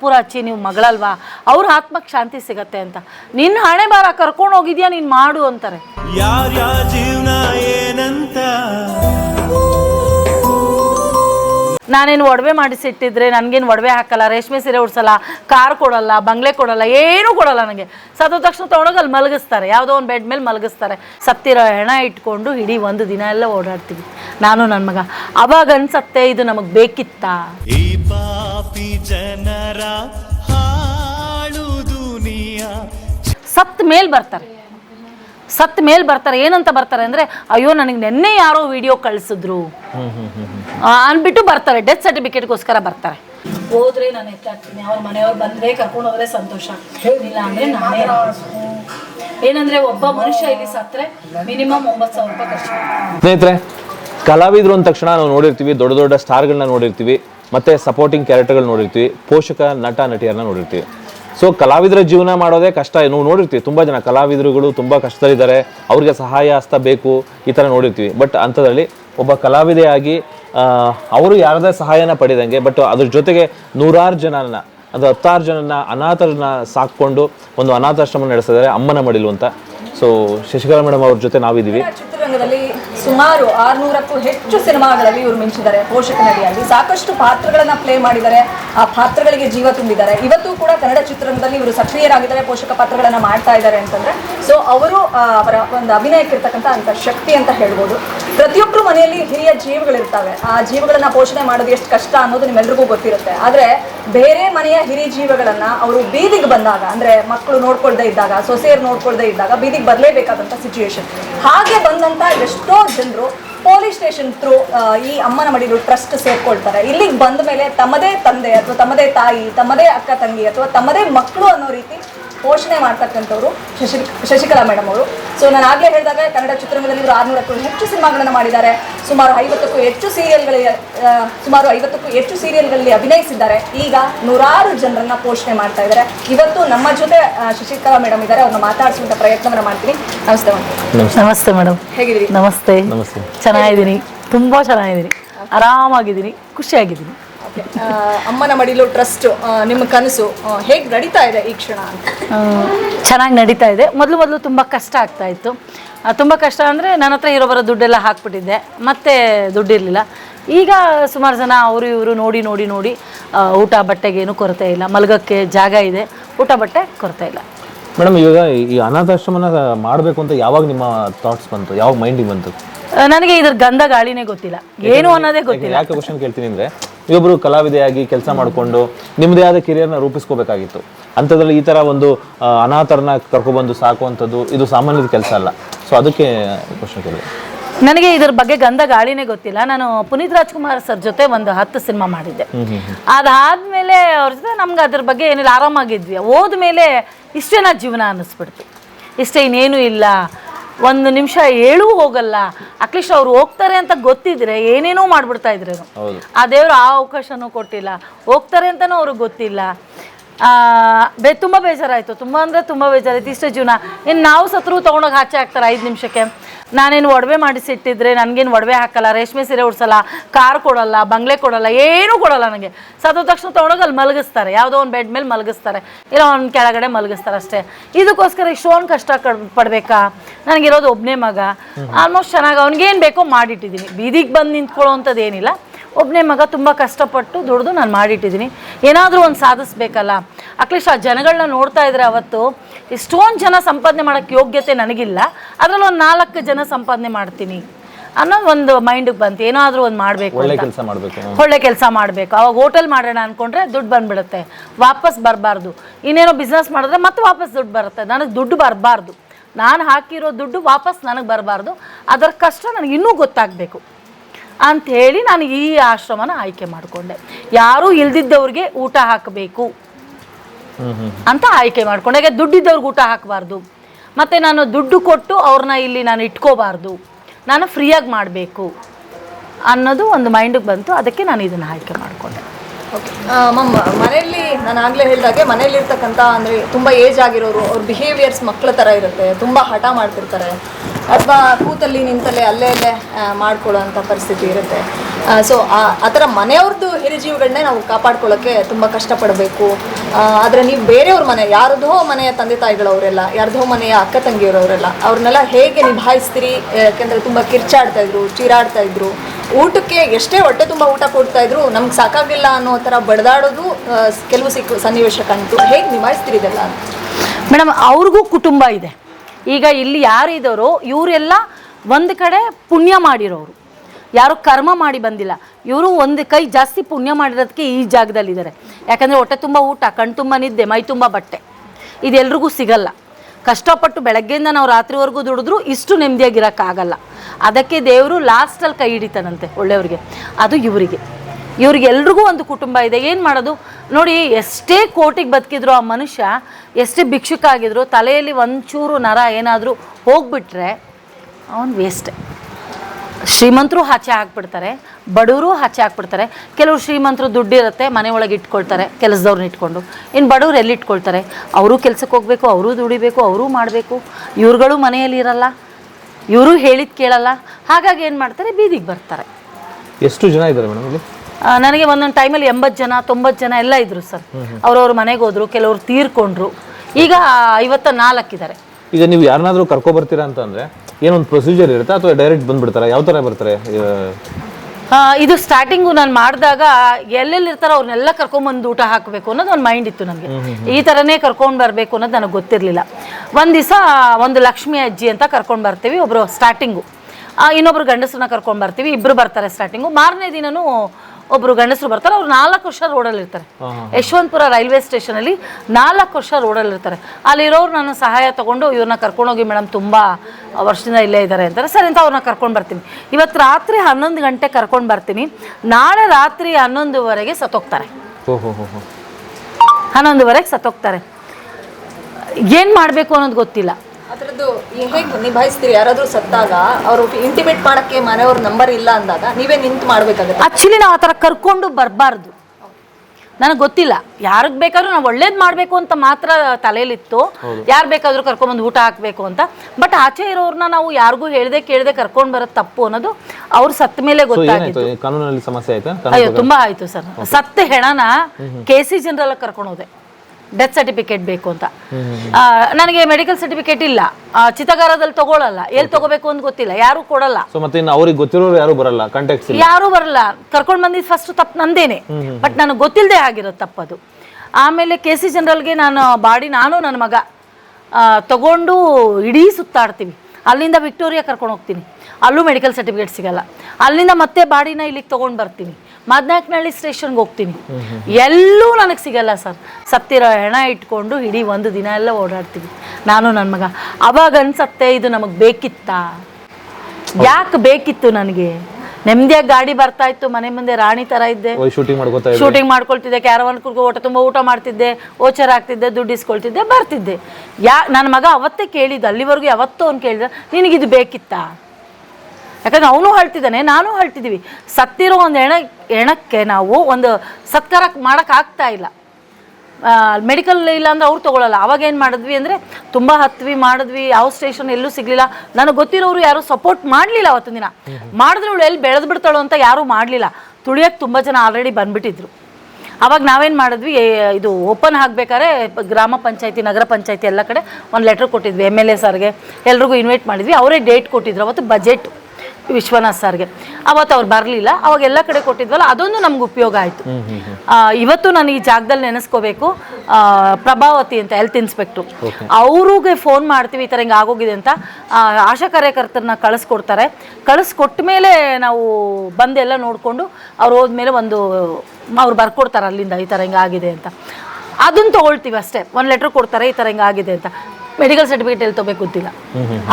ಪೂರ ಹಚ್ಚಿ ನೀವು ಮಗಳಲ್ವಾ? ಅವ್ರ ಆತ್ಮಕ್ಕೆ ಶಾಂತಿ ಸಿಗತ್ತೆ ಅಂತ. ನಿನ್ನ ಹಣೆ ಬಾರ ಕರ್ಕೊಂಡು ಹೋಗಿದ್ಯಾ ನೀನು ಮಾಡು ಅಂತಾರೆ. ಯಾರ್ಯಾರ ಜೀವನ ಏನಂತ? ನಾನೇನು ಒಡವೆ ಮಾಡಿಸಿಟ್ಟಿದ್ರೆ ನನಗೇನು ಒಡವೆ ಹಾಕಲ್ಲ ರೇಷ್ಮೆ ಸೀರೆ ಉಡ್ಸಲ್ಲ ಕಾರ್ ಕೊಡಲ್ಲ ಬಂಗ್ಲೆ ಕೊಡಲ್ಲ ಏನೂ ಕೊಡಲ್ಲ ನನಗೆ ಸತ್ತ ತಕ್ಷಣ ತೊಗೊಂಡೋಗಿ ಅಲ್ಲಿ ಮಲಗಿಸ್ತಾರೆ ಯಾವುದೋ ಒಂದು ಬೆಡ್ ಮೇಲೆ ಮಲಗಿಸ್ತಾರೆ. ಸತ್ತಿರೋ ಹೆಣ ಇಟ್ಕೊಂಡು ಇಡೀ ಒಂದು ದಿನ ಎಲ್ಲ ಓಡಾಡ್ತೀವಿ. ನಾನು ನನ್ನ ಮಗ. ಅವಾಗ ಅನ್ಸತ್ತೆ ಇದು ನಮಗೆ ಬೇಕಿತ್ತಾ? ಪಾಪಿ ಜನರ ಹಾಳು ದುನಿಯಾ ಸತ್ ಮೇಲ್ ಬರ್ತಾರೆ. ಸತ್ ಮೇಲ್ ಬರ್ತಾರೆ. ಏನಂತ ಬರ್ತಾರೆ ಅಂದ್ರೆ ಅಯ್ಯೋ ನನಗೆ ನಿನ್ನೆ ಯಾರೋ ವಿಡಿಯೋ ಕಳಿಸಿದ್ರು. ಅನ್ಬಿಟ್ಟು ಬರ್ತಾರೆ. ಡೆತ್ ಸರ್ಟಿಫಿಕೇಟ್ಗೋಸ್ಕರ ಬರ್ತಾರೆ. ಹೋದ್ರೆ ನಾನು ಎತ್ತಾಕ್ತೀನಿ. ಅವ್ರ ಮನೆಯವ್ರು ಬಂದ್ರೆ ಕರ್ಕೊಂಡು ಹೋದ್ರೆ ಸಂತೋಷ. ಇಲ್ಲ ಅಂದ್ರೆ ನಾನೇ. ಏನಂದ್ರೆ ಒಬ್ಬ ಮನುಷ್ಯ ಇಲ್ಲಿ ಸತ್ರೆ ಮಿನಿಮಮ್ ಒಂಬತ್ತು ಸಾವಿರ ರೂಪಾಯಿ ಖರ್ಚು. ಸ್ನೇಹಿತರೆ ಕಲಾವಿದರು ಅಂದ ತಕ್ಷಣ ನಾವು ನೋಡಿರ್ತೀವಿ ದೊಡ್ಡ ದೊಡ್ಡ ಸ್ಟಾರ್ಗಳನ್ನ ನೋಡಿರ್ತೀವಿ. ಮತ್ತೆ ಸಪೋರ್ಟಿಂಗ್ ಕ್ಯಾರೆಕ್ಟರ್ಗಳು ನೋಡಿರ್ತೀವಿ, ಪೋಷಕ ನಟ ನಟಿಯರನ್ನ ನೋಡಿರ್ತೀವಿ. ಸೊ ಕಲಾವಿದರ ಜೀವನ ಮಾಡೋದೇ ಕಷ್ಟ. ನಾವು ನೋಡಿರ್ತೀವಿ, ತುಂಬ ಜನ ಕಲಾವಿದರುಗಳು ತುಂಬ ಕಷ್ಟದಲ್ಲಿದ್ದಾರೆ. ಅವ್ರಿಗೆ ಸಹಾಯ, ಹಸ್ತ ಬೇಕು, ಈ ಥರ ನೋಡಿರ್ತೀವಿ. ಬಟ್ ಅಂಥದ್ರಲ್ಲಿ ಒಬ್ಬ ಕಲಾವಿದೆಯಾಗಿ ಅವರು ಯಾರದೇ ಸಹಾಯನ ಪಡೆದಂಗೆ ಬಟ್ ಅದ್ರ ಜೊತೆಗೆ ನೂರಾರು ಜನನ ಅದು ಹತ್ತಾರು ಜನನ ಅನಾಥರನ್ನ ಸಾಕ್ಕೊಂಡು ಒಂದು ಅನಾಥಾಶ್ರಮ ನಡೆಸಿದ್ದಾರೆ ಅಮ್ಮನ ಮಡಿಲು ಅಂತ. ಸೊ ಶಶಿಕಲಾ ಮೇಡಮ್ ಅವ್ರ ಜೊತೆ ನಾವಿದ್ದೀವಿ. ಚಿತ್ರರಂಗದಲ್ಲಿ ಸುಮಾರು ಆರುನೂರಕ್ಕೂ ಹೆಚ್ಚು ಸಿನಿಮಾಗಳಲ್ಲಿ ಇವರು ಮಿಂಚಿದ್ದಾರೆ. ಪೋಷಕ ನಟಿಯಾಗಿ ಸಾಕಷ್ಟು ಪಾತ್ರಗಳನ್ನ ಪ್ಲೇ ಮಾಡಿದ್ದಾರೆ. ಆ ಪಾತ್ರಗಳಿಗೆ ಜೀವ ತುಂಬಿದ್ದಾರೆ. ಇವತ್ತು ಕೂಡ ಕನ್ನಡ ಚಿತ್ರರಂಗದಲ್ಲಿ ಇವರು ಸಕ್ರಿಯರಾಗಿದ್ದಾರೆ, ಪೋಷಕ ಪಾತ್ರಗಳನ್ನ ಮಾಡ್ತಾ ಇದ್ದಾರೆ ಅಂತಂದ್ರೆ. ಸೊ ಅವರು ಅವರ ಒಂದು ಅಭಿನಯಕ್ಕಿರ್ತಕ್ಕಂಥ ಅಂತ ಶಕ್ತಿ ಅಂತ ಹೇಳ್ಬೋದು. ಪ್ರತಿಯೊಬ್ಬರು ಮನೆಯಲ್ಲಿ ಹಿರಿಯ ಜೀವಿಗಳಿರ್ತವೆ. ಆ ಜೀವಗಳನ್ನ ಪೋಷಣೆ ಮಾಡೋದು ಎಷ್ಟು ಕಷ್ಟ ಅನ್ನೋದು ನಿಮ್ಮೆಲ್ರಿಗೂ ಗೊತ್ತಿರುತ್ತೆ. ಆದ್ರೆ ಬೇರೆ ಮನೆಯ ಹಿರಿಯ ಜೀವಗಳನ್ನ ಅವರು ಬೀದಿಗೆ ಬಂದಾಗ, ಅಂದ್ರೆ ಮಕ್ಕಳು ನೋಡ್ಕೊಳ್ದೇ ಇದ್ದಾಗ, ಸೊಸೆಯರು ನೋಡ್ಕೊಳ್ದೆ ಇದ್ದಾಗ ಬೀದಿಗೆ ಬರಲೇಬೇಕಾದಂತ ಸಿಚುಯೇಷನ್ ಹಾಗೆ ಬಂದಂತ ಎಷ್ಟೋ ಜನರು ಪೊಲೀಸ್ ಸ್ಟೇಷನ್ ಥ್ರೂ ಈ ಅಮ್ಮನ ಮಡಿಲು ಟ್ರಸ್ಟ್ ಸೇರ್ಕೊಳ್ತಾರೆ. ಇಲ್ಲಿಗೆ ಬಂದ ಮೇಲೆ ತಮ್ಮದೇ ತಂದೆ ಅಥವಾ ತಮ್ಮದೇ ತಾಯಿ ತಮ್ಮದೇ ಅಕ್ಕ ತಂಗಿ ಅಥವಾ ತಮ್ಮದೇ ಮಕ್ಕಳು ಅನ್ನೋ ರೀತಿ ಪೋಷಣೆ ಮಾಡ್ತಕ್ಕಂಥವ್ರು ಶಶಿ ಶಶಿಕಲಾ ಮೇಡಮ್ ಅವರು. ಸೊ ನಾನು ಆಗಲೇ ಹೇಳಿದಾಗ ಕನ್ನಡ ಚಿತ್ರರಂಗದಲ್ಲಿ ಇವರು ಆರುನೂರಕ್ಕೂ ಹೆಚ್ಚು ಸಿನಿಮಾಗಳನ್ನು ಮಾಡಿದ್ದಾರೆ. ಸುಮಾರು ಐವತ್ತಕ್ಕೂ ಹೆಚ್ಚು ಸೀರಿಯಲ್ಗಳಿಗೆ ಸುಮಾರು ಐವತ್ತಕ್ಕೂ ಹೆಚ್ಚು ಸೀರಿಯಲ್ಗಳಲ್ಲಿ ಅಭಿನಯಿಸಿದ್ದಾರೆ. ಈಗ ನೂರಾರು ಜನರನ್ನ ಪೋಷಣೆ ಮಾಡ್ತಾ ಇದ್ದಾರೆ. ಇವತ್ತು ನಮ್ಮ ಜೊತೆ ಶಶಿಕಲಾ ಮೇಡಮ್ ಇದ್ದಾರೆ. ಅವ್ರನ್ನ ಮಾತಾಡಿಸುವಂತ ಪ್ರಯತ್ನವನ್ನ ಮಾಡ್ತೀನಿ. ನಮಸ್ತೆ ಮೇಡಮ್. ನಮಸ್ತೆ ಮೇಡಮ್. ಹೇಗಿದ್ದೀರಿ? ನಮಸ್ತೆ. ನಮಸ್ತೆ. ಚೆನ್ನಾಗಿದ್ದೀನಿ. ತುಂಬ ಚೆನ್ನಾಗಿದ್ದೀನಿ. ಆರಾಮಾಗಿದ್ದೀನಿ. ಖುಷಿಯಾಗಿದ್ದೀನಿ. ಅಮ್ಮನ ಮಡಿಲು ಟ್ರಸ್ಟ್ ನಿಮ್ಮ ಕನಸು ಹೇಗೆ ನಡೀತಾ ಇದೆ ಈ ಕ್ಷಣ ಅಂತ? ಚೆನ್ನಾಗಿ ನಡೀತಾ ಇದೆ. ಮೊದಲು ಮೊದಲು ತುಂಬ ಕಷ್ಟ ಆಗ್ತಾ ಇತ್ತು. ತುಂಬ ಕಷ್ಟ ಅಂದರೆ ನನ್ನ ಹತ್ರ ಇರೋ ಬರೋ ದುಡ್ಡೆಲ್ಲ ಹಾಕ್ಬಿಟ್ಟಿದ್ದೆ. ಮತ್ತೆ ದುಡ್ಡಿರಲಿಲ್ಲ ಈಗ ಸುಮಾರು ಜನ ಅವರು ಇವರು ನೋಡಿ ನೋಡಿ ನೋಡಿ ಊಟ ಬಟ್ಟೆಗೆ ಏನೂ ಕೊರತೆ ಇಲ್ಲ. ಮಲಗಕ್ಕೆ ಜಾಗ ಇದೆ. ಊಟ ಬಟ್ಟೆ ಕೊರತೆ ಇಲ್ಲ. ಮೇಡಮ್ ಇವಾಗ ಈ ಅನಾಥಾಶ್ರಮನ ಮಾಡಬೇಕು ಅಂತ ಯಾವಾಗ ನಿಮ್ಮ ಥಾಟ್ಸ್ ಬಂತು? ಯಾವಾಗ ಮೈಂಡಿಗೆ ಬಂತು? ನನಗೆ ಇದ್ರ ಗಂಧ ಗಾಳಿನೇ ಗೊತ್ತಿಲ್ಲ. ಏನು ಅನ್ನೋದೇ ಗೊತ್ತಿಲ್ಲ. ಯಾಕೆ ಕ್ವಶನ್ ಕೇಳ್ತೀನಿ ಅಂದ್ರೆ ನೀವೊಬ್ರು ಕಲಾವಿದೆಯಾಗಿ ಕೆಲಸ ಮಾಡಿಕೊಂಡು ನಿಮ್ಮದೇ ಆದ ಕಿರಿಯರ್ನ ರೂಪಿಸ್ಕೋಬೇಕಾಗಿತ್ತು. ಅಂಥದ್ರಲ್ಲಿ ಈ ಥರ ಒಂದು ಆ, ಅನಾಥರನ್ನ ಕರ್ಕೊಬಂದು ಸಾಕುವಂಥದ್ದು ಇದು ಸಾಮಾನ್ಯದ ಕೆಲಸ ಅಲ್ಲ. ಸೊ ಅದಕ್ಕೆ ಕ್ವಶನ್ ಕೇಳಿದೆ. ನನಗೆ ಇದ್ರ ಬಗ್ಗೆ ಗಂಧ ಗಾಳಿನೇ ಗೊತ್ತಿಲ್ಲ. ನಾನು ಪುನೀತ್ ರಾಜ್ಕುಮಾರ್ ಸರ್ ಜೊತೆ ಒಂದು ಹತ್ತು ಸಿನಿಮಾ ಮಾಡಿದ್ದೆ. ಅದಾದ್ಮೇಲೆ ಅವ್ರ ಜೊತೆ ನಮ್ಗೆ ಅದ್ರ ಬಗ್ಗೆ ಏನಿಲ್ಲ. ಆರಾಮಾಗಿದ್ವಿ. ಹೋದ್ಮೇಲೆ ಇಷ್ಟೇನಾ ಜೀವನ ಅನ್ನಿಸ್ಬಿಡ್ತು. ಇಷ್ಟೇ ಇನ್ನೇನು ಇಲ್ಲ. ಒಂದು ನಿಮಿಷ ಹೇಳೂ ಹೋಗಲ್ಲ. ಅಟ್ಲೀಸ್ಟ್ ಅವ್ರು ಹೋಗ್ತಾರೆ ಅಂತ ಗೊತ್ತಿದ್ರೆ ಏನೇನೋ ಮಾಡ್ಬಿಡ್ತಾ ಇದ್ರು. ಆ ದೇವ್ರು ಆ ಅವಕಾಶನೂ ಕೊಟ್ಟಿಲ್ಲ. ಹೋಗ್ತಾರೆ ಅಂತಲೂ ಅವ್ರಿಗೆ ಗೊತ್ತಿಲ್ಲ. ಬೇ ತುಂಬ ಬೇಜಾರಾಯಿತು. ತುಂಬ ಅಂದರೆ ತುಂಬ ಬೇಜಾರಾಯಿತು. ಇಷ್ಟೇ ಜೀವನ. ಇನ್ನು ನಾವು ಸತ್ರು ತೊಗೊಂಡೋಗಿ ಆಚೆ ಹಾಕ್ತಾರೆ ಐದು ನಿಮಿಷಕ್ಕೆ. ನಾನೇನು ಒಡವೆ ಮಾಡಿಸಿಟ್ಟಿದ್ರೆ ನನಗೇನು ಒಡವೆ ಹಾಕಲ್ಲ ರೇಷ್ಮೆ ಸೀರೆ ಉಡ್ಸಲ್ಲ ಕಾರ್ ಕೊಡಲ್ಲ ಬಂಗ್ಲೆ ಕೊಡಲ್ಲ ಏನೂ ಕೊಡಲ್ಲ ನನಗೆ ಸತ್ತ ತಕ್ಷಣ ತೊಗೊಂಡೋಗಿ ಅಲ್ಲಿ ಮಲಗಿಸ್ತಾರೆ. ಯಾವುದೋ ಒಂದು ಬೆಡ್ ಮೇಲೆ ಮಲಗಿಸ್ತಾರೆ. ಇಲ್ಲ ಅವ್ನ ಕೆಳಗಡೆ ಮಲಗಿಸ್ತಾರೆ ಅಷ್ಟೇ. ಇದಕ್ಕೋಸ್ಕರ ಇಷ್ಟೊಂದು ಕಷ್ಟ ಕಡ್ ಪಡಬೇಕಾ? ನನಗಿರೋದು ಒಬ್ಬನೇ ಮಗ. ಆಲ್ಮೋಸ್ಟ್ ಚೆನ್ನಾಗಿ ಅವ್ನಿಗೇನು ಬೇಕೋ ಮಾಡಿಟ್ಟಿದ್ದೀನಿ ಬೀದಿಗೆ ಬಂದು ನಿಂತ್ಕೊಳ್ಳೋವಂಥದ್ದು ಏನಿಲ್ಲ. ಒಬ್ಬನೇ ಮಗ ತುಂಬ ಕಷ್ಟಪಟ್ಟು ದುಡ್ದು ನಾನು ಮಾಡಿಟ್ಟಿದ್ದೀನಿ. ಏನಾದರೂ ಒಂದು ಸಾಧಿಸ್ಬೇಕಲ್ಲ? ಅಟ್ಲೀಸ್ಟ್ ಆ ಜನಗಳನ್ನ ನೋಡ್ತಾ ಇದ್ರೆ ಅವತ್ತು ಎಷ್ಟೊಂದು ಜನ ಸಂಪಾದನೆ ಮಾಡೋಕ್ಕೆ ಯೋಗ್ಯತೆ ನನಗಿಲ್ಲ. ಅದರಲ್ಲಿ ಒಂದು ನಾಲ್ಕು ಜನ ಸಂಪಾದನೆ ಮಾಡ್ತೀನಿ ಅನ್ನೋ ಒಂದು ಮೈಂಡಿಗೆ ಬಂತು. ಏನಾದರೂ ಒಂದು ಮಾಡಬೇಕು ಒಳ್ಳೆ ಕೆಲಸ ಮಾಡಬೇಕು ಒಳ್ಳೆ ಕೆಲಸ ಮಾಡಬೇಕು. ಅವಾಗ ಹೋಟೆಲ್ ಮಾಡೋಣ ಅಂದ್ಕೊಂಡ್ರೆ ದುಡ್ಡು ಬಂದ್ಬಿಡುತ್ತೆ. ವಾಪಸ್ ಬರಬಾರ್ದು. ಇನ್ನೇನೋ ಬಿಸ್ನೆಸ್ ಮಾಡಿದ್ರೆ ಮತ್ತೆ ವಾಪಸ್ ದುಡ್ಡು ಬರುತ್ತೆ. ನನಗೆ ದುಡ್ಡು ಬರಬಾರ್ದು. ನಾನು ಹಾಕಿರೋ ದುಡ್ಡು ವಾಪಸ್ ನನಗೆ ಬರಬಾರ್ದು. ಅದರ ಕಷ್ಟ ನನಗೆ ಇನ್ನೂ ಗೊತ್ತಾಗಬೇಕು. ಅಂಥೇಳಿ ನಾನು ಈ ಆಶ್ರಮನ ಆಯ್ಕೆ ಮಾಡಿಕೊಂಡೆ. ಯಾರೂ ಇಲ್ದಿದ್ದವ್ರಿಗೆ ಊಟ ಹಾಕಬೇಕು ಅಂತ ಆಯ್ಕೆ ಮಾಡಿಕೊಂಡೆ. ಹಾಗೆ ದುಡ್ಡಿದ್ದವ್ರಿಗೆ ಊಟ ಹಾಕಬಾರ್ದು. ಮತ್ತು ನಾನು ದುಡ್ಡು ಕೊಟ್ಟು ಅವ್ರನ್ನ ಇಲ್ಲಿ ನಾನು ಇಟ್ಕೋಬಾರ್ದು. ನಾನು ಫ್ರೀಯಾಗಿ ಮಾಡಬೇಕು ಅನ್ನೋದು ಒಂದು ಮೈಂಡಿಗೆ ಬಂತು. ಅದಕ್ಕೆ ನಾನು ಇದನ್ನು ಆಯ್ಕೆ ಮಾಡಿಕೊಂಡೆ. ಮಮ್ಮ ಮನೆಯಲ್ಲಿ ನಾನು ಆಗಲೇ ಹೇಳಿದಾಗೆ ಮನೆಯಲ್ಲಿ ಇರ್ತಕ್ಕಂಥ ಅಂದರೆ ತುಂಬ ಏಜ್ ಆಗಿರೋರು, ಅವ್ರ ಬಿಹೇವಿಯರ್ಸ್ ಮಕ್ಕಳ ಥರ ಇರುತ್ತೆ. ತುಂಬ ಹಠ ಮಾಡ್ತಿರ್ತಾರೆ. ಅಥವಾ ಕೂತಲ್ಲಿ ನಿಂತಲ್ಲೇ ಅಲ್ಲೇ ಅಲ್ಲೇ ಮಾಡ್ಕೊಳ್ಳೋಂಥ ಪರಿಸ್ಥಿತಿ ಇರುತ್ತೆ. ಸೊ ಆ ಥರ ಮನೆಯವ್ರದ್ದು ಹಿರಿಜೀವಿಗಳನ್ನೇ ನಾವು ಕಾಪಾಡ್ಕೊಳ್ಳೋಕ್ಕೆ ತುಂಬ ಕಷ್ಟಪಡಬೇಕು. ಆದರೆ ನೀವು ಬೇರೆಯವ್ರ ಮನೆ ಯಾರದೋ ಮನೆಯ ತಂದೆ ತಾಯಿಗಳವರೆಲ್ಲ ಯಾರದೋ ಮನೆಯ ಅಕ್ಕ ತಂಗಿಯವರವರೆಲ್ಲ ಅವ್ರನ್ನೆಲ್ಲ ಹೇಗೆ ನಿಭಾಯಿಸ್ತೀರಿ? ಯಾಕೆಂದರೆ ತುಂಬ ಕಿರ್ಚಾಡ್ತಾ ಇದ್ರು, ಚೀರಾಡ್ತಾ ಇದ್ರು, ಊಟಕ್ಕೆ ಎಷ್ಟೇ ಹೊಟ್ಟೆ ತುಂಬ ಊಟ ಕೊಡ್ತಾ ಇದ್ರು, ನಮ್ಗೆ ಸಾಕಾಗಿಲ್ಲ ಅನ್ನೋ ಥರ ಬಡದಾಡೋದು ಕೆಲವು ಸಿಕ್ಕು ಸನ್ನಿವೇಶ ಕಾಣ್ತು ಹೇಗೆ ನಿಭಾಯಿಸ್ತೀರಿ ಇದೆಲ್ಲ ಮೇಡಮ್, ಅವ್ರಿಗೂ ಕುಟುಂಬ ಇದೆ. ಈಗ ಇಲ್ಲಿ ಯಾರು ಇದ್ದಾರೋ, ಇವರೆಲ್ಲ ಒಂದು ಕಡೆ ಪುಣ್ಯ ಮಾಡಿರೋರು. ಯಾರು ಕರ್ಮ ಮಾಡಿ ಬಂದಿಲ್ಲ. ಇವರು ಒಂದು ಕೈ ಜಾಸ್ತಿ ಪುಣ್ಯ ಮಾಡಿರೋದಕ್ಕೆ ಈ ಜಾಗದಲ್ಲಿದ್ದಾರೆ ಯಾಕಂದರೆ ಹೊಟ್ಟೆ ತುಂಬ ಊಟ ಕಣ್ಣು ತುಂಬ ನಿದ್ದೆ, ಮೈ ತುಂಬ ಬಟ್ಟೆ. ಇದೆಲ್ರಿಗೂ ಸಿಗಲ್ಲ. ಕಷ್ಟಪಟ್ಟು ಬೆಳಗ್ಗೆಯಿಂದ ನಾವು ರಾತ್ರಿವರೆಗೂ ದುಡಿದ್ರು ಇಷ್ಟು ನೆಮ್ಮದಿಯಾಗಿರೋಕ್ಕಾಗಲ್ಲ. ಅದಕ್ಕೆ ದೇವರು ಲಾಸ್ಟಲ್ಲಿ ಕೈ ಹಿಡಿತಾನಂತೆ ಒಳ್ಳೆಯವ್ರಿಗೆ. ಅದು ಇವರಿಗೆ. ಇವ್ರಿಗೆಲ್ರಿಗೂ ಒಂದು ಕುಟುಂಬ ಇದೆ. ಏನು ಮಾಡೋದು? ನೋಡಿ, ಎಷ್ಟೇ ಕೋಟಿಗೆ ಬದುಕಿದ್ರು ಆ ಮನುಷ್ಯ, ಎಷ್ಟೇ ಭಿಕ್ಷುಕಾಗಿದ್ರು, ತಲೆಯಲ್ಲಿ ಒಂಚೂರು ನರ ಏನಾದರೂ ಹೋಗ್ಬಿಟ್ರೆ ಅವನು ವೇಸ್ಟೆ ಶ್ರೀಮಂತರು ಆಚೆ ಹಾಕ್ಬಿಡ್ತಾರೆ, ಬಡವರು ಆಚೆ ಹಾಕ್ಬಿಡ್ತಾರೆ. ಕೆಲವರು ಶ್ರೀಮಂತರು ದುಡ್ಡಿರುತ್ತೆ ಒಳಗೆ ಇಟ್ಕೊಳ್ತಾರೆ ಕೆಲಸದವ್ರನ್ನ ಇಟ್ಕೊಂಡು. ಇನ್ನು ಬಡವ್ರು ಎಲ್ಲಿ ಇಟ್ಕೊಳ್ತಾರೆ? ಅವರು ಕೆಲಸಕ್ಕೆ ಹೋಗಬೇಕು, ಅವರು ದುಡಿಬೇಕು, ಅವರು ಮಾಡಬೇಕು. ಇವ್ರುಗಳು ಮನೆಯಲ್ಲಿ ಇರಲ್ಲ. ಇವರು ಹೇಳಿದ ಕೇಳಲ್ಲ. ಹಾಗಾಗಿ ಏನು ಮಾಡ್ತಾರೆ? ಬೀದಿಗೆ ಬರ್ತಾರೆ. ಎಷ್ಟು ಜನ ಇದ್ದಾರೆ ಮೇಡಮ್ ನನಗೆ ಒಂದೊಂದು ಟೈಮಲ್ಲಿ ಎಂಬತ್ತು ಜನ ತೊಂಬತ್ತು ಜನ ಎಲ್ಲ ಇದ್ರು ಸರ್. ಅವ್ರವ್ರ ಮನೆಗೆ ಹೋದ್ರು ಕೆಲವರು ತೀರ್ಕೊಂಡ್ರು. ಈಗ ಐವತ್ತ ನಾಲ್ಕಿದ್ದಾರೆ ಈಗ ನೀವು ಯಾರನ್ನಾದ್ರೂ ಕರ್ಕೊ ಬರ್ತೀರಾ ಅಂತ ಅಂದ್ರೆ ಏನೊಂದು ಪ್ರೊಸೀಜರ್ ಇರುತ್ತೆ ಅಥವಾ ಡೈರೆಕ್ಟ್ ಬಂದ್ಬಿಡ್ತಾರೆ? ಯಾವ ತರ ಬರ್ತಾರೆ ಇದು ಸ್ಟಾರ್ಟಿಂಗು ನಾನು ಮಾಡಿದಾಗ ಎಲ್ಲೆಲ್ಲಿ ಇರ್ತಾರೋ ಅವ್ರನ್ನೆಲ್ಲ ಕರ್ಕೊಂಬಂದು ಊಟ ಹಾಕಬೇಕು ಅನ್ನೋದು ಒಂದು ಮೈಂಡ್ ಇತ್ತು ನನಗೆ. ಈ ಥರನೇ ಕರ್ಕೊಂಡು ಬರಬೇಕು ಅನ್ನೋದು ನನಗೆ ಗೊತ್ತಿರಲಿಲ್ಲ. ಒಂದು ದಿವಸ ಒಂದು ಲಕ್ಷ್ಮಿ ಅಜ್ಜಿ ಅಂತ ಕರ್ಕೊಂಡು ಬರ್ತೀವಿ ಒಬ್ಬರು ಸ್ಟಾರ್ಟಿಂಗು ಇನ್ನೊಬ್ರು ಗಂಡಸರನ್ನ ಕರ್ಕೊಂಡು ಬರ್ತೀವಿ ಇಬ್ಬರು ಬರ್ತಾರೆ ಸ್ಟಾರ್ಟಿಂಗು ಮಾರನೇ ದಿನನೂ ಒಬ್ಬರು ಗಂಡಸರು ಬರ್ತಾರೆ ಅವ್ರು ನಾಲ್ಕು ವರ್ಷ ರೋಡಲ್ಲಿ ಇರ್ತಾರೆ. ಯಶವಂತಪುರ ರೈಲ್ವೆ ಸ್ಟೇಷನ್ ಅಲ್ಲಿ ನಾಲ್ಕು ವರ್ಷ ರೋಡಲ್ಲಿ ಇರ್ತಾರೆ. ಅಲ್ಲಿರೋರು ನನ್ನ ಸಹಾಯ ತಗೊಂಡು ಇವ್ರನ್ನ ಕರ್ಕೊಂಡೋಗಿ ಮೇಡಮ್ ತುಂಬಾ ವರ್ಷದಿಂದ ಇಲ್ಲೇ ಇದ್ದಾರೆ ಅಂತಾರೆ. ಸರಿ ಅಂತ ಅವ್ರನ್ನ ಕರ್ಕೊಂಡು ಬರ್ತೀನಿ. ಇವತ್ತು ರಾತ್ರಿ ಹನ್ನೊಂದು ಗಂಟೆ ಕರ್ಕೊಂಡು ಬರ್ತೀನಿ. ನಾಳೆ ರಾತ್ರಿ ಹನ್ನೊಂದುವರೆಗೆ ಸತ್ತೋಗ್ತಾರೆ. ಹನ್ನೊಂದುವರೆಗೆ ಸತ್ತೋಗ್ತಾರೆ. ಏನು ಮಾಡಬೇಕು ಅನ್ನೋದು ಗೊತ್ತಿಲ್ಲ. ಅದರದ್ದು ಹೇಗೆ ನಿಭಾಯಿಸ್ತೀರಿ? ಯಾರಾದರೂ ಸತ್ತಾಗ ಅವರು ಇಂಟಿಮೇಟ್ ಮಾಡಕ್ಕೆ ಮನೆಯವ್ರ ನಂಬರ್ ಇಲ್ಲ ಅಂದಾಗ ನೀವೇ ನಿಂತು ಮಾಡಬೇಕಾಗುತ್ತೆ. ಆಕ್ಚುಲಿ ನಾವು ಆ ಥರ ಕರ್ಕೊಂಡು ಬರಬಾರ್ದು. ನನಗೆ ಗೊತ್ತಿಲ್ಲ. ಯಾರಿಗೆ ಬೇಕಾದ್ರೂ ನಾವು ಒಳ್ಳೇದು ಮಾಡಬೇಕು ಅಂತ ಮಾತ್ರ ತಲೆಯಲ್ಲಿತ್ತು ಯಾರು ಬೇಕಾದ್ರೂ ಕರ್ಕೊಂಬಂದು ಊಟ ಹಾಕಬೇಕು ಅಂತ. ಬಟ್ ಆಚೆ ಇರೋರ್ನ ನಾವು ಯಾರಿಗೂ ಹೇಳ್ದೆ ಕೇಳದೆ ಕರ್ಕೊಂಡು ಬರೋದು ತಪ್ಪು ಅನ್ನೋದು ಅವ್ರು ಸತ್ತ ಮೇಲೆ ಗೊತ್ತಾಗಿತ್ತು ಕಾನೂನಲ್ಲಿ ಸಮಸ್ಯೆ ಆಯ್ತಾ? ಅಯ್ಯೋ ತುಂಬಾ ಆಯ್ತು ಸರ್. ಸತ್ತ ಹೆಣನ ಕೆ ಸಿ ಜನರಲ್ಲ ಕರ್ಕೊಂಡು ಹೋದೆ. ಡೆತ್ ಸರ್ಟಿಫಿಕೇಟ್ ಬೇಕು ಅಂತ. ನನಗೆ ಮೆಡಿಕಲ್ ಸರ್ಟಿಫಿಕೇಟ್ ಇಲ್ಲ. ಆ, ಚಿತಾಗಾರದಲ್ಲಿ ತಗೊಳ್ಳಲ್ಲ ಎಲ್ಲಿ ತಗೋಬೇಕು ಅಂತ ಗೊತ್ತಿಲ್ಲ. ಯಾರು ಕೊಡಲ್ಲ. ಸೊ ಮತ್ತೆ ಇನ್ನು ಅವ್ರಿಗೆ ಗೊತ್ತಿರೋರು ಯಾರು ಬರಲ್ಲ? ಕಾಂಟ್ಯಾಕ್ಟ್ಸ್ ಯಾರು ಬರಲ್ಲ. ಕರ್ಕೊಂಡು ಬಂದಿದ್ದು ಫಸ್ಟ್ ತಪ್ಪು ನಂದೇನೆ. ಬಟ್ ನನಗೆ ಗೊತ್ತಿಲ್ಲದೆ ಆಗಿರೋದು ತಪ್ಪದು ಆಮೇಲೆ ಕೆ ಸಿ ಜನರಲ್ಗೆ ನಾನು ಬಾಡಿ ನಾನು ನನ್ನ ಮಗ ತಗೊಂಡು ಇಡೀ ಸುತ್ತಾಡ್ತೀವಿ. ಅಲ್ಲಿಂದ ವಿಕ್ಟೋರಿಯಾ ಕರ್ಕೊಂಡು ಹೋಗ್ತೀನಿ. ಅಲ್ಲೂ ಮೆಡಿಕಲ್ ಸರ್ಟಿಫಿಕೇಟ್ ಸಿಗಲ್ಲ. ಅಲ್ಲಿಂದ ಮತ್ತೆ ಬಾಡಿನ ಇಲ್ಲಿಗೆ ತೊಗೊಂಡು ಬರ್ತೀನಿ. ಮದ್ನಾಕ್ನಹಳ್ಳಿ ಸ್ಟೇಷನ್ಗೆ ಹೋಗ್ತೀನಿ. ಎಲ್ಲೂ ನನಗೆ ಸಿಗಲ್ಲ ಸರ್. ಸತ್ತಿರೋ ಹೆಣ ಇಟ್ಕೊಂಡು ಇಡೀ ಒಂದು ದಿನ ಎಲ್ಲ ಓಡಾಡ್ತೀವಿ ನಾನು ನನ್ನ ಮಗ. ಅವಾಗ ಅನ್ಸತ್ತೆ ಇದು ನಮಗೆ ಬೇಕಿತ್ತಾ? ಯಾಕೆ ಬೇಕಿತ್ತು ನನಗೆ? ನೆಮ್ಮದಿಯಾಗಿ ಗಾಡಿ ಬರ್ತಾ ಇತ್ತು ಮನೆ ಮುಂದೆ ರಾಣಿ ತರ ಇದ್ದೆ. ಶೂಟಿಂಗ್ ಮಾಡ್ಕೊತಾ ಶೂಟಿಂಗ್ ಮಾಡ್ಕೊಳ್ತಿದ್ದೆ ಕ್ಯಾರವನ್ ಕುರ್ಗು ಊಟ ತುಂಬ ಊಟ ಮಾಡ್ತಿದ್ದೆ ಓಚರ್ ಆಗ್ತಿದ್ದೆ ದುಡ್ಡು ಇಸ್ಕೊಳ್ತಿದ್ದೆ ಬರ್ತಿದ್ದೆ. ಯಾ ನನ್ನ ಮಗ ಅವತ್ತೇ ಕೇಳಿದ ಅಲ್ಲಿವರೆಗೂ ಯಾವತ್ತೂ ಅವ್ನು ಕೇಳಿದ ನಿನಗಿದು ಬೇಕಿತ್ತಾ? ಯಾಕಂದ್ರೆ ಅವನು ಹಳ್ತಿದ್ದಾನೆ ನಾನು ಹಳ್ತಿದ್ದೀವಿ. ಸತ್ತಿರೋ ಒಂದು ಹೆಣ ಹೆಣಕ್ಕೆ ನಾವು ಒಂದು ಸತ್ಕಾರ ಮಾಡೋಕ್ಕಾಗ್ತಾ ಆಗ್ತಾ ಇಲ್ಲ. ಮೆಡಿಕಲ್ ಇಲ್ಲ ಅಂದ್ರೆ ಅವ್ರು ತಗೊಳ್ಳಲ್ಲ ಅವಾಗ ಏನು ಮಾಡಿದ್ವಿ ಅಂದರೆ ತುಂಬ ಹತ್ವಿ, ಮಾಡಿದ್ವಿ, ಯಾವ ಸ್ಟೇಷನ್ ಎಲ್ಲೂ ಸಿಗಲಿಲ್ಲ. ನನಗೆ ಗೊತ್ತಿರೋರು ಯಾರು ಸಪೋರ್ಟ್ ಮಾಡಲಿಲ್ಲ ಅವತ್ತು ದಿನ. ಮಾಡಿದ್ರೆ ಅವಳು ಎಲ್ಲಿ ಬೆಳೆದು ಬಿಡ್ತಾಳು ಅಂತ ಯಾರೂ ಮಾಡಲಿಲ್ಲ. ತುಳಿಯೋಕ್ಕೆ ತುಂಬ ಜನ ಆಲ್ರೆಡಿ ಬಂದ್ಬಿಟ್ಟಿದ್ರು. ಅವಾಗ ನಾವೇನು ಮಾಡಿದ್ವಿ ಇದು ಓಪನ್ ಆಗಬೇಕಾದ್ರೆ ಗ್ರಾಮ ಪಂಚಾಯತಿ, ನಗರ ಪಂಚಾಯತಿ ಎಲ್ಲ ಕಡೆ ಒಂದು ಲೆಟ್ರ್ ಕೊಟ್ಟಿದ್ವಿ. ಎಂ ಎಲ್ ಎ ಸರ್ಗೆ ಎಲ್ರಿಗೂ ಇನ್ವೈಟ್ ಮಾಡಿದ್ವಿ. ಅವರೇ ಡೇಟ್ ಕೊಟ್ಟಿದ್ರು. ಅವತ್ತು ಬಜೆಟ್ ವಿಶ್ವನಾಥ್ ಸರ್ಗೆ. ಅವತ್ತು ಅವ್ರು ಬರಲಿಲ್ಲ. ಅವಾಗ ಎಲ್ಲ ಕಡೆ ಕೊಟ್ಟಿದ್ವಲ್ಲ ಅದೊಂದು ನಮ್ಗೆ ಉಪಯೋಗ ಆಯಿತು. ಇವತ್ತು ನಾನು ಈ ಜಾಗದಲ್ಲಿ ನೆನೆಸ್ಕೋಬೇಕು. ಪ್ರಭಾವತಿ ಅಂತ ಹೆಲ್ತ್ ಇನ್ಸ್ಪೆಕ್ಟ್ರು ಅವ್ರಿಗೆ ಫೋನ್ ಮಾಡ್ತೀವಿ ಈ ಥರ ಹಿಂಗೆ ಆಗೋಗಿದೆ ಅಂತ. ಆಶಾ ಕಾರ್ಯಕರ್ತರನ್ನ ಕಳಿಸ್ಕೊಡ್ತಾರೆ. ಕಳಿಸ್ಕೊಟ್ಟ ಮೇಲೆ ನಾವು ಬಂದೆಲ್ಲ ನೋಡಿಕೊಂಡು ಅವ್ರು ಹೋದ್ಮೇಲೆ ಒಂದು ಅವ್ರು ಬರ್ಕೊಡ್ತಾರೆ ಅಲ್ಲಿಂದ ಈ ಥರ ಹಿಂಗೆ ಆಗಿದೆ ಅಂತ. ಅದನ್ನು ತೊಗೊಳ್ತೀವಿ ಅಷ್ಟೇ. ಒಂದು ಲೆಟ್ರ್ ಕೊಡ್ತಾರೆ ಈ ಥರ ಹಿಂಗೆ ಆಗಿದೆ ಅಂತ. ಮೆಡಿಕಲ್ ಸರ್ಟಿಫಿಕೇಟ್ ಎಲ್ಲಿ ತೊಗೋಬೇಕು ಗೊತ್ತಿಲ್ಲ.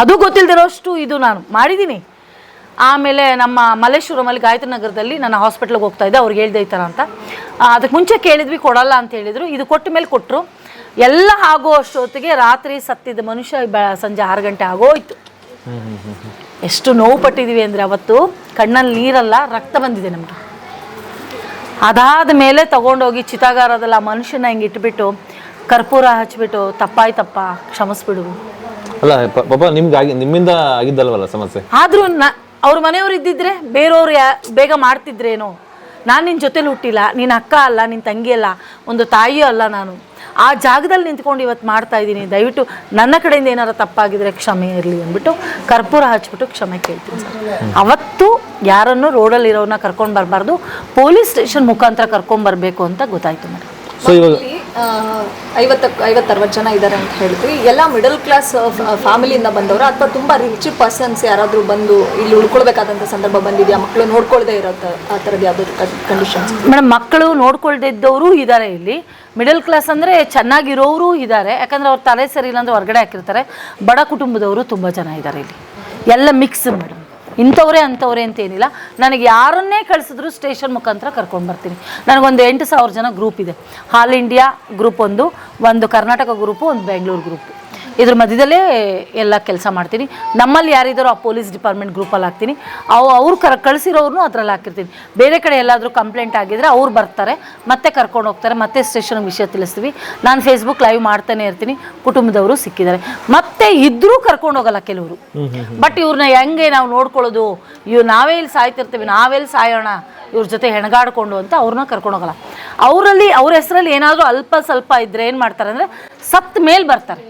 ಅದು ಗೊತ್ತಿಲ್ಲದಿರೋಷ್ಟು ಇದು ನಾನು ಮಾಡಿದ್ದೀನಿ. ಆಮೇಲೆ ನಮ್ಮ ಮಲ್ಲೇಶ್ವರಮಲ್ಲಿ ಗಾಯತ್ರಿ ನಗರದಲ್ಲಿ ನನ್ನ ಹಾಸ್ಪಿಟ್ಲಿಗೆ ಹೋಗ್ತಾ ಇದ್ದೆ. ಅವ್ರಿಗೆ ಹೇಳ್ದೆ ಈ ಥರ ಅಂತ. ಅದಕ್ಕೆ ಮುಂಚೆ ಕೇಳಿದ್ವಿ ಕೊಡಲ್ಲ ಅಂತ ಹೇಳಿದರು. ಇದು ಕೊಟ್ಟ ಮೇಲೆ ಕೊಟ್ಟರು ಎಲ್ಲ ಆಗೋ ಅಷ್ಟೊತ್ತಿಗೆ ರಾತ್ರಿ ಸತ್ತಿದ್ದ ಮನುಷ್ಯ ಸಂಜೆ ಆರು ಗಂಟೆ ಆಗೋಯ್ತು. ಎಷ್ಟು ನೋವು ಪಟ್ಟಿದ್ದೀವಿ ಅಂದರೆ ಅವತ್ತು ಕಣ್ಣಲ್ಲಿ ನೀರಲ್ಲ ರಕ್ತ ಬಂದಿದೆ ನಮಗೆ. ಅದಾದ ಮೇಲೆ ತೊಗೊಂಡೋಗಿ ಚಿತಾಗಾರದಲ್ಲಿ ಆ ಮನುಷ್ಯನ ಹಿಂಗೆ ಇಟ್ಬಿಟ್ಟು ಕರ್ಪೂರ ಹಚ್ಬಿಟ್ಟು ತಪ್ಪಾಯ್ತಪ್ಪ ಕ್ಷಮಿಸ್ಬಿಡು. ಅಲ್ಲ ಪಾಪ ನಿಮ್ಗೆ ನಿಮ್ಮಿಂದ ಆಗಿದ್ದಲ್ವಲ್ಲ ಸಮಸ್ಯೆ? ಆದರೂ ನ ಅವ್ರ ಮನೆಯವ್ರು ಇದ್ದಿದ್ರೆ ಬೇರೆಯವ್ರು ಯಾ, ಬೇಗ ಮಾಡ್ತಿದ್ರೇನೋ? ನಾನು ನಿನ್ನ ಜೊತೆಲಿ ಹುಟ್ಟಿಲ್ಲ ನಿನ್ನ ಅಕ್ಕ ಅಲ್ಲ ನಿನ್ನ ತಂಗಿ ಅಲ್ಲ, ಒಂದು ತಾಯಿಯೂ ಅಲ್ಲ ನಾನು. ಆ ಜಾಗದಲ್ಲಿ ನಿಂತ್ಕೊಂಡು ಇವತ್ತು ಮಾಡ್ತಾ ಇದ್ದೀನಿ. ದಯವಿಟ್ಟು ನನ್ನ ಕಡೆಯಿಂದ ಏನಾರು ತಪ್ಪಾಗಿದ್ರೆ ಕ್ಷಮೆ ಇರಲಿ ಅಂದ್ಬಿಟ್ಟು ಕರ್ಪೂರ ಹಚ್ಬಿಟ್ಟು ಕ್ಷಮೆ ಕೇಳ್ತೀನಿ ಸರ್. ಅವತ್ತು ಯಾರನ್ನು ರೋಡಲ್ಲಿರೋನ್ನ ಕರ್ಕೊಂಡು ಬರಬಾರ್ದು, ಪೊಲೀಸ್ ಸ್ಟೇಷನ್ ಮುಖಾಂತರ ಬರಬೇಕು ಅಂತ ಗೊತ್ತಾಯ್ತು ಮೇಡಮ್ ಐವತ್ತ, ಐವತ್ತರವತ್ತು ಜನ ಇದ್ದಾರೆ ಅಂತ ಹೇಳ್ತೀವಿ. ಎಲ್ಲ ಮಿಡಲ್ ಕ್ಲಾಸ್ ಫ್ಯಾಮಿಲಿಯಿಂದ ಬಂದವರು ಅಥವಾ ತುಂಬ ರಿಚ್ ಪರ್ಸನ್ಸ್ ಯಾರಾದರೂ ಬಂದು ಇಲ್ಲಿ ಉಳ್ಕೊಳ್ಬೇಕಾದಂಥ ಸಂದರ್ಭ ಬಂದಿದೆಯಾ? ಮಕ್ಕಳು ನೋಡ್ಕೊಳ್ದೇ ಇರೋದು ಆ ಥರದ್ದು ಯಾವ್ದಾದ್ರು ಕಂಡೀಷನ್ಸ್ ಮೇಡಮ್ ಮಕ್ಕಳು ನೋಡ್ಕೊಳ್ದೇ ಇದ್ದವರು ಇದ್ದಾರೆ ಇಲ್ಲಿ. ಮಿಡಲ್ ಕ್ಲಾಸ್ ಅಂದರೆ ಚೆನ್ನಾಗಿರೋರು ಇದ್ದಾರೆ ಯಾಕಂದರೆ ಅವ್ರ ತಲೆ ಸರಿ ಇಲ್ಲಾಂದರೆ ಹೊರಗಡೆ ಹಾಕಿರ್ತಾರೆ. ಬಡ ಕುಟುಂಬದವರು ತುಂಬ ಜನ ಇದ್ದಾರೆ ಇಲ್ಲಿ. ಎಲ್ಲ ಮಿಕ್ಸ್ ಮೇಡಮ್. ಇಂಥವ್ರೆ, ಅಂಥವ್ರೆ ಅಂತ ಏನಿಲ್ಲ. ನನಗೆ ಯಾರನ್ನೇ ಕಳಿಸಿದ್ರು ಸ್ಟೇಷನ್ ಮುಖಾಂತರ ಕರ್ಕೊಂಡು ಬರ್ತೀನಿ. ನನಗೊಂದು ಎಂಟು ಸಾವಿರ ಜನ ಗ್ರೂಪ್ ಇದೆ. ಹಾಲ್ ಇಂಡಿಯಾ ಗ್ರೂಪ್ ಒಂದು ಒಂದು ಕರ್ನಾಟಕ ಗ್ರೂಪು, ಒಂದು ಬೆಂಗಳೂರು ಗ್ರೂಪ್. ಇದ್ರ ಮಧ್ಯದಲ್ಲೇ ಎಲ್ಲ ಕೆಲಸ ಮಾಡ್ತೀನಿ. ನಮ್ಮಲ್ಲಿ ಯಾರಿದ್ದಾರೋ ಆ ಪೊಲೀಸ್ ಡಿಪಾರ್ಟ್ಮೆಂಟ್ ಗ್ರೂಪಲ್ಲಿ ಹಾಕ್ತೀನಿ. ಅವು ಅವ್ರು ಕರ್ ಕಳಿಸಿರೋರ್ನು ಅದ್ರಲ್ಲಿ ಹಾಕಿರ್ತೀನಿ. ಬೇರೆ ಕಡೆ ಎಲ್ಲಾದರೂ ಕಂಪ್ಲೇಂಟ್ ಆಗಿದ್ರೆ ಅವ್ರು ಬರ್ತಾರೆ ಮತ್ತೆ ಕರ್ಕೊಂಡು ಹೋಗ್ತಾರೆ ಮತ್ತೆ ಸ್ಟೇಷನ್ ವಿಷಯ ತಿಳಿಸ್ತೀವಿ. ನಾನು ಫೇಸ್ಬುಕ್ ಲೈವ್ ಮಾಡ್ತಾನೆ ಇರ್ತೀನಿ. ಕುಟುಂಬದವರು ಸಿಕ್ಕಿದ್ದಾರೆ. ಮತ್ತೆ ಇದ್ರೂ ಕರ್ಕೊಂಡು ಹೋಗಲ್ಲ ಕೆಲವರು. ಬಟ್ ಇವ್ರನ್ನ ಹೆಂಗೆ ನಾವು ನೋಡ್ಕೊಳ್ಳೋದು? ಇವ್ ನಾವೇ ಇಲ್ಲಿ ಸಾಯ್ತಿರ್ತೀವಿ ನಾವೆಲ್ಲಿ ಸಾಯೋಣ. ಇವ್ರ ಜೊತೆ ಹೆಣಗಾಡ್ಕೊಂಡು ಅಂತ ಅವ್ರನ್ನ ಕರ್ಕೊಂಡು ಹೋಗಲ್ಲ. ಅವರಲ್ಲಿ ಅವ್ರ ಹೆಸರಲ್ಲಿ ಏನಾದರೂ ಅಲ್ಪ ಸ್ವಲ್ಪ ಇದ್ರೆ ಏನು ಮಾಡ್ತಾರೆ ಅಂದರೆ ಸತ್ ಮೇಲೆ ಬರ್ತಾರೆ.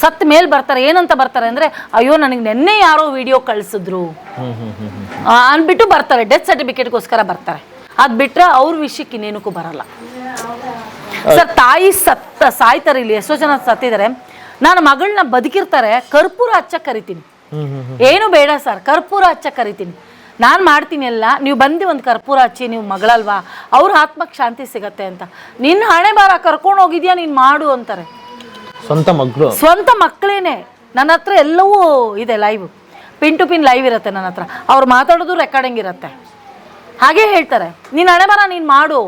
ಸತ್ ಮೇಲೆ ಬರ್ತಾರೆ, ಏನಂತ ಬರ್ತಾರೆ ಅಂದ್ರೆ, ಅಯ್ಯೋ, ನನಗೆ ನೆನ್ನೆ ಯಾರೋ ವಿಡಿಯೋ ಕಳಿಸಿದ್ರು. ಅಂದ್ಬಿಟ್ಟು ಬರ್ತಾರೆ ಡೆತ್ ಸರ್ಟಿಫಿಕೇಟ್ಗೋಸ್ಕರ ಬರ್ತಾರೆ. ಅದ್ ಬಿಟ್ರೆ ಅವ್ರ ವಿಷಯಕ್ಕೆ ಇನ್ನೇನಕ್ಕೂ ಬರಲ್ಲ. ಸರ್, ತಾಯಿ ಸತ್ತ, ಸಾಯ್ತಾರೆ ಇಲ್ಲಿ, ಎಷ್ಟೋ ಜನ ಸತ್ತಿದ್ದಾರೆ ನಾನು ಮಗಳನ್ನ ಬದುಕಿರ್ತಾರೆ, ಕರ್ಪೂರ ಹಚ್ಚ ಕರಿತೀನಿ. ಏನು ಬೇಡ ಸರ್, ಕರ್ಪೂರ ಹಚ್ಚ ಕರಿತೀನಿ. ನಾನು ಮಾಡ್ತೀನಿ ಎಲ್ಲ ನೀವು ಬಂದು ಒಂದು ಕರ್ಪೂರ ಹಚ್ಚಿ, ನೀವು ಮಗಳಲ್ವಾ? ಅವ್ರ ಆತ್ಮಕ್ಕೆ ಶಾಂತಿ ಸಿಗತ್ತೆ ಅಂತ. ನಿನ್ನ ಹಣೆ ಬಾರ ಕರ್ಕೊಂಡು ಹೋಗಿದ್ಯಾ, ನೀನು ಮಾಡು ಅಂತಾರೆ. ಸ್ವಂತ ಮಗಳು. ಸ್ವಂತ ಮಕ್ಕಳೇನೆ. ನನ್ನ ಹತ್ರ ಎಲ್ಲವೂ ಇದೆ live. Pin to pin live ಇರುತ್ತೆ ನನ್ನ ಹತ್ರ. ಅವ್ರು ಮಾತಾಡೋದು ರೆಕಾರ್ಡಿಂಗ್ ಇರುತ್ತೆ? ಹಾಗೆ ಹೇಳ್ತಾರೆ. ನೀನ್ ಹಣೆ ಬರ ನೀನು ಮಾಡು.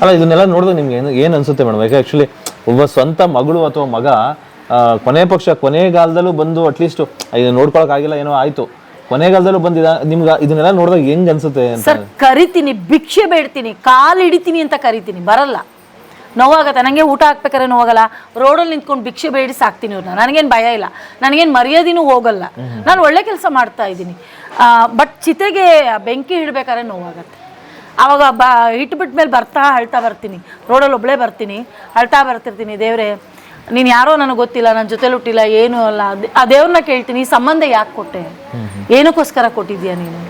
ಅಲ್ಲ ಇದನ್ನೆಲ್ಲ ನೋಡಿದ್ರೆ ನಿಮ್ಗೆ ಏನು ಏನು ಅನ್ಸುತ್ತೆ ಮೇಡಮ್? ಯಾಕೆ ಆ್ಯಕ್ಚುಲಿ ಒಬ್ಬ ಸ್ವಂತ ಮಗಳು ಅಥವಾ ಮಗ ಕೊನೆ ಪಕ್ಷ ಕೊನೆಗಾಲದಲ್ಲೂ ಬಂದು ಅಟ್ಲೀಸ್ಟ್ ಇದು ನೋಡ್ಕೊಳಕ್ಕಾಗಿಲ್ಲ ಏನೋ ಆಯಿತು. ಕೊನೆಗಾಲದಲ್ಲೂ ಬಂದಿದ ನಿಮ್ಗೆ ಇದನ್ನೆಲ್ಲ ನೋಡಿದಾಗ ಹೆಂಗ್ ಅನ್ಸುತ್ತೆ ಸರ್ ಕರಿತೀನಿ ಭಿಕ್ಷೆ ಬೇಡ್ತೀನಿ ಕಾಲು ಹಿಡಿತೀನಿ ಅಂತ ಕರಿತೀನಿ ಬರಲ್ಲ. ನೋವಾಗತ್ತೆ. ನನಗೆ ಊಟ ಹಾಕ್ಬೇಕಾದ್ರೆ ನೋವಾಗಲ್ಲ. ರೋಡಲ್ಲಿ ನಿಂತ್ಕೊಂಡು ಭಿಕ್ಷೆ ಬೇಡಿ ಸಾಕ್ತೀನಿ ಇವ್ರನ್ನ. ನನಗೇನು ಭಯ ಇಲ್ಲ. ನನಗೇನು ಮರ್ಯಾದಿನೂ ಹೋಗಲ್ಲ. ನಾನು ಒಳ್ಳೆ ಕೆಲಸ ಮಾಡ್ತಾ ಇದ್ದೀನಿ. ಬಟ್ ಚಿತೆಗೆ ಬೆಂಕಿ ಇಡಬೇಕಾದ್ರೆ ನೋವಾಗತ್ತೆ. ಆವಾಗ ಬ ಇಟ್ಬಿಟ್ಟ ಮೇಲೆ ಬರ್ತಾ ಅಳ್ತಾ ಬರ್ತೀನಿ. ರೋಡಲ್ಲಿ ಒಬ್ಬಳೇ ಬರ್ತೀನಿ. ಅಳ್ತಾ ಬರ್ತಿರ್ತೀನಿ. ದೇವ್ರೆ ನೀನು ಯಾರೋ ನನಗೆ ಗೊತ್ತಿಲ್ಲ ನನ್ನ ಜೊತೆಲಿ ಹುಟ್ಟಿಲ್ಲ ಏನೂ ಅಲ್ಲ. ಆ ದೇವ್ರನ್ನ ಕೇಳ್ತೀನಿ. ಈ ಸಂಬಂಧ ಯಾಕೆ ಕೊಟ್ಟೆ? ಏನಕ್ಕೋಸ್ಕರ ಕೊಟ್ಟಿದ್ಯಾ ನೀನು?